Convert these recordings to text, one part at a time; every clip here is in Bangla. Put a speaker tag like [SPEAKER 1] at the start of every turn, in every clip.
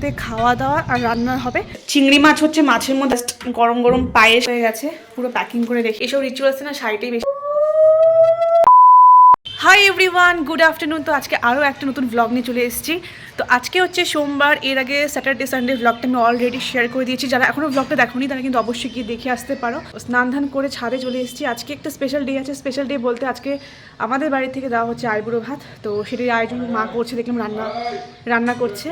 [SPEAKER 1] এটাতে খাওয়া দাওয়া আর রান্না হবে। চিংড়ি মাছ হচ্ছে মাছের মধ্যে গরম গরম পায়েস হয়ে গেছে। পুরো প্যাকিং করে রেখে এসব রিচুয়ালস না শাড়িটাই বেশি হাই এভরিওয়ান গুড আফটারনুন তো আজকে আরও একটা নতুন ব্লগ নিয়ে চলে এসেছি। তো আজকে হচ্ছে সোমবার, এর আগে স্যাটারডে সানডে ব্লগটা আমি অলরেডি শেয়ার করে দিয়েছি। যারা এখনও ব্লগটা দেখোনি, তারা কিন্তু অবশ্যই গিয়ে দেখে আসতে পারো। স্নান ধান করে ছাদে চলে এসেছি। আজকে একটা স্পেশাল ডে আছে। স্পেশাল ডে বলতে আজকে আমাদের বাড়ি থেকে দেওয়া হচ্ছে আইবুড়ো ভাত। তো সেটির আয়োজন মা করছে, দেখলাম রান্না রান্না করছে।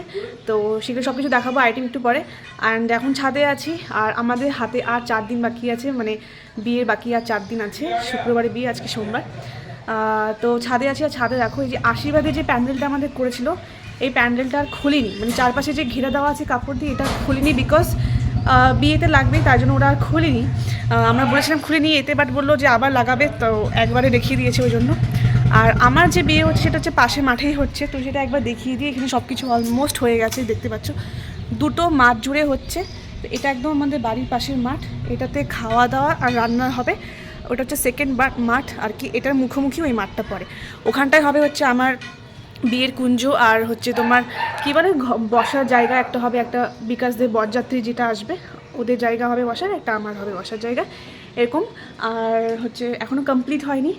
[SPEAKER 1] তো সেগুলো সব কিছু দেখাবো আইটেম একটু পরে। অ্যান্ড এখন ছাদে আছি। আর আমাদের হাতে আর চার দিন বাকি আছে। মানে বিয়ের বাকি আর চার দিন আছে। শুক্রবারে বিয়ে, আজকে সোমবার। তো ছাদে আছি আর ছাদে দেখো, এই যে আশীর্বাদে যে প্যান্ডেলটা আমাদের করেছিল, এই প্যান্ডেলটা আর খুলিনি। মানে চারপাশে যে ঘিরে দেওয়া আছে কাপড় দিয়ে, এটা খুলিনি বিকজ বিয়েতে লাগবেই তাই জন্য ওরা আর খুলিনি। আমরা বলেছিলাম খুলে এতে বাট বলল যে আবার লাগাবে, তো একবারে দেখিয়ে দিয়েছে ওই জন্য। আর আমার যে বিয়ে হচ্ছে, সেটা হচ্ছে পাশে মাঠেই হচ্ছে, তো সেটা একবার দেখিয়ে দিয়ে এখানে সব কিছু অলমোস্ট হয়ে গেছে, দেখতে পাচ্ছ। দুটো মাঠ জুড়ে হচ্ছে এটা একদম আমাদের বাড়ির পাশের মাঠ, এটাতে খাওয়া দাওয়া আর রান্না হবে। ওটা হচ্ছে সেকেন্ড মাঠ আর কি, এটার মুখোমুখি ওই মাঠটা পড়ে। ওখানটায় হবে হচ্ছে আমার বিয়ের কুঞ্জ আর হচ্ছে তোমার, কী বলে বসার জায়গা, একটা হবে একটা বিকাশদের বরযাত্রী যেটা আসবে, ওদের জায়গা হবে বসার, একটা আমার হবে বসার জায়গা। এরকম। আর হচ্ছে এখনও কমপ্লিট হয়নি।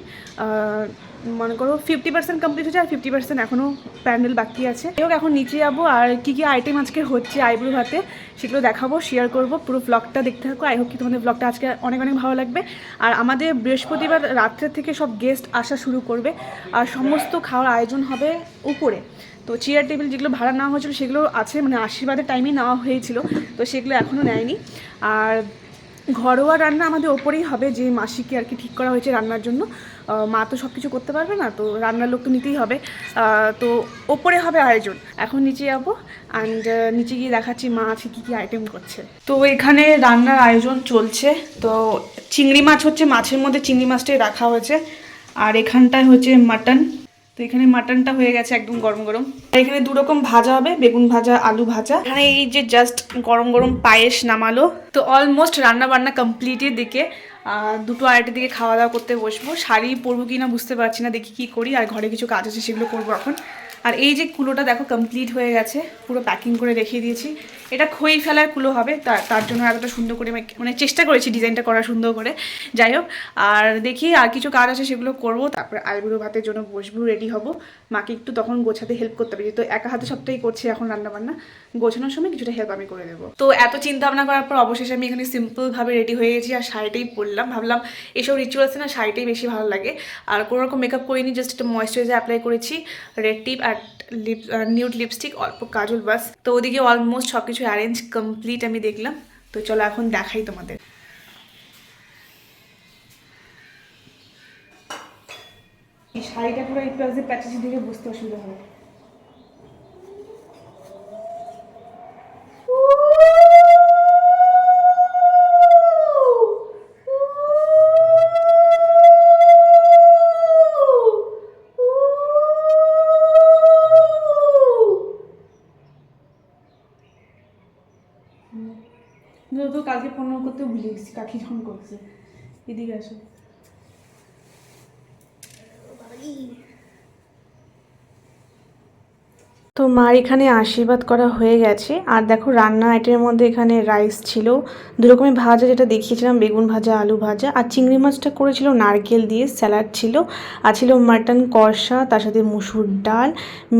[SPEAKER 1] মনে করো ফিফটি পার্সেন্ট কমপ্লিট হয়েছে আর ফিফটি পার্সেন্ট এখনও প্যান্ডেল বাকি আছে। হোক, এখন নিচে যাব আর কী কী আইটেম আজকে হচ্ছে আইব্রো হাতে সেগুলো দেখাবো শেয়ার করব, পুরো ব্লগটা দেখতে থাকো। আই হোপ কি তোমাদের ব্লগটা আজকে অনেক অনেক ভালো লাগবে। আর আমাদের বৃহস্পতিবার রাত্রে থেকে সব গেস্ট আসা শুরু করবে। আর সমস্ত খাওয়ার আয়োজন হবে উপরে। তো চেয়ার টেবিল যেগুলো ভাড়া নেওয়া হয়েছিল সেগুলো আছে মানে আশীর্বাদের টাইমেই নেওয়া হয়েছিল। তো সেগুলো এখনও নেয়নি। আর ঘরোয়া রান্না আমাদের ওপরেই হবে, যে মাসিকে আর কি ঠিক করা হয়েছে রান্নার জন্য। মা তো সব কিছু করতে পারবে না, তো রান্নার লোক তো নিতেই হবে। তো ওপরে হবে আয়োজন। এখন নিচে যাব অ্যান্ড নিচে গিয়ে দেখাচ্ছি মা আছে কী কী আইটেম করছে। তো এখানে রান্নার আয়োজন চলছে, তো চিংড়ি মাছ হচ্ছে, মাছের মধ্যে চিংড়ি মাছটাই রাখা হয়েছে। আর এখানটায় হচ্ছে মাটন তো এখানে মাটনটা হয়ে গেছে একদম গরম গরম। এখানে দু রকম ভাজা হবে, বেগুন ভাজা, আলু ভাজা। এখানে এই যে জাস্ট গরম গরম পায়েস নামালো। তো অলমোস্ট রান্না বান্না কমপ্লিটের দিকে দুটো আড়াইটের দিকে খাওয়া দাওয়া করতে বসবো। শাড়ি পরবো কি না বুঝতে পারছি না, দেখি কি করি। আর ঘরে কিছু কাজ আছে সেগুলো করব এখন। আর এই যে কুলোটা দেখো কমপ্লিট হয়ে গেছে, পুরো প্যাকিং করে রেখে দিয়েছি। এটা খই ফেলার কুলো হবে তার জন্য এতটা সুন্দর করে আমি- মানে চেষ্টা করেছি ডিজাইনটা করা সুন্দর করে। যাই হোক, আর দেখি আর কিছু কাজ আছে সেগুলো করব, তারপরে আইবুড়ো ভাতের জন্য বসবো রেডি হব। মাকে একটু তখন গোছাতে হেল্প করতে পারি তো একা হাতে সবটাই করছি এখন রান্না বান্না গোছানোর সময় কিছুটা হেল্প আমি করে দেবো। তো এত চিন্তা ভাবনা করার পর অবশেষে আমি এখানে সিম্পলভাবে রেডি হয়ে গেছি, আর শাড়িটাই পরলাম। ভাবলাম এসব রিচুয়ালসে না শাড়িটাই বেশি ভালো লাগে। আর কোনো রকম মেকআপ করিনি জাস্ট একটা ময়েশ্চারাইজার অ্যাপ্লাই করেছি রেড টিপ আর লিপ নিউড লিপস্টিক অল্প কাজল বাস। তো ওদিকে অলমোস্ট সব কিছু অ্যারেঞ্জ কমপ্লিট আমি দেখলাম। তো চলো এখন দেখাই তোমাদের। শাড়িটা পুরো একটু আজকে প্যাচেছি দেখে বুঝতে অসুবিধা হবে। তো কালকে ফোন করতে ভুলে গেছি কাকি ফোন করছে। এদিকে আসো। তো মার এখানে আশীর্বাদ করা হয়ে গেছে। আর দেখো রান্না আইটেমের মধ্যে এখানে রাইস ছিল। দু রকমের ভাজা যেটা দেখিয়েছিলাম, বেগুন ভাজা, আলু ভাজা। আর চিংড়ি মাছটা করেছিল নারকেল দিয়ে, স্যালাড ছিল। আর ছিল মাটন কষা, তার সাথে মুসুর ডাল,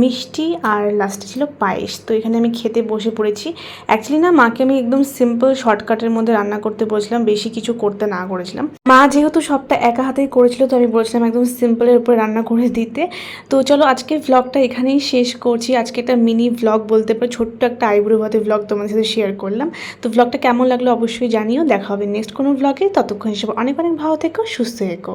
[SPEAKER 1] মিষ্টি আর লাস্টে ছিল পায়েস। তো এখানে আমি খেতে বসে পড়েছি। অ্যাকচুয়ালি না, মাকে আমি একদম সিম্পল শর্টকাটের মধ্যে রান্না করতে বলেছিলাম, বেশি কিছু করতে না করেছিলাম। মা যেহেতু সবটা একা হাতেই করেছিল, তো আমি বলেছিলাম একদম সিম্পলের উপরে রান্না করে দিতে। তো চলো আজকে ভ্লগটা এখানেই শেষ করছি। আজকে একটা মিনি ভ্লগ বলতে পারো, ছোট্ট একটা আইব্রো ভাতে ভ্লগ তোমাদের সাথে শেয়ার করলাম। তো ভ্লগটা কেমন লাগল অবশ্যই জানিও, দেখা হবে নেক্সট কোনো ভ্লগে ততক্ষণ হিসেবে অনেক অনেক ভালো থেকো, সুস্থ থেকো।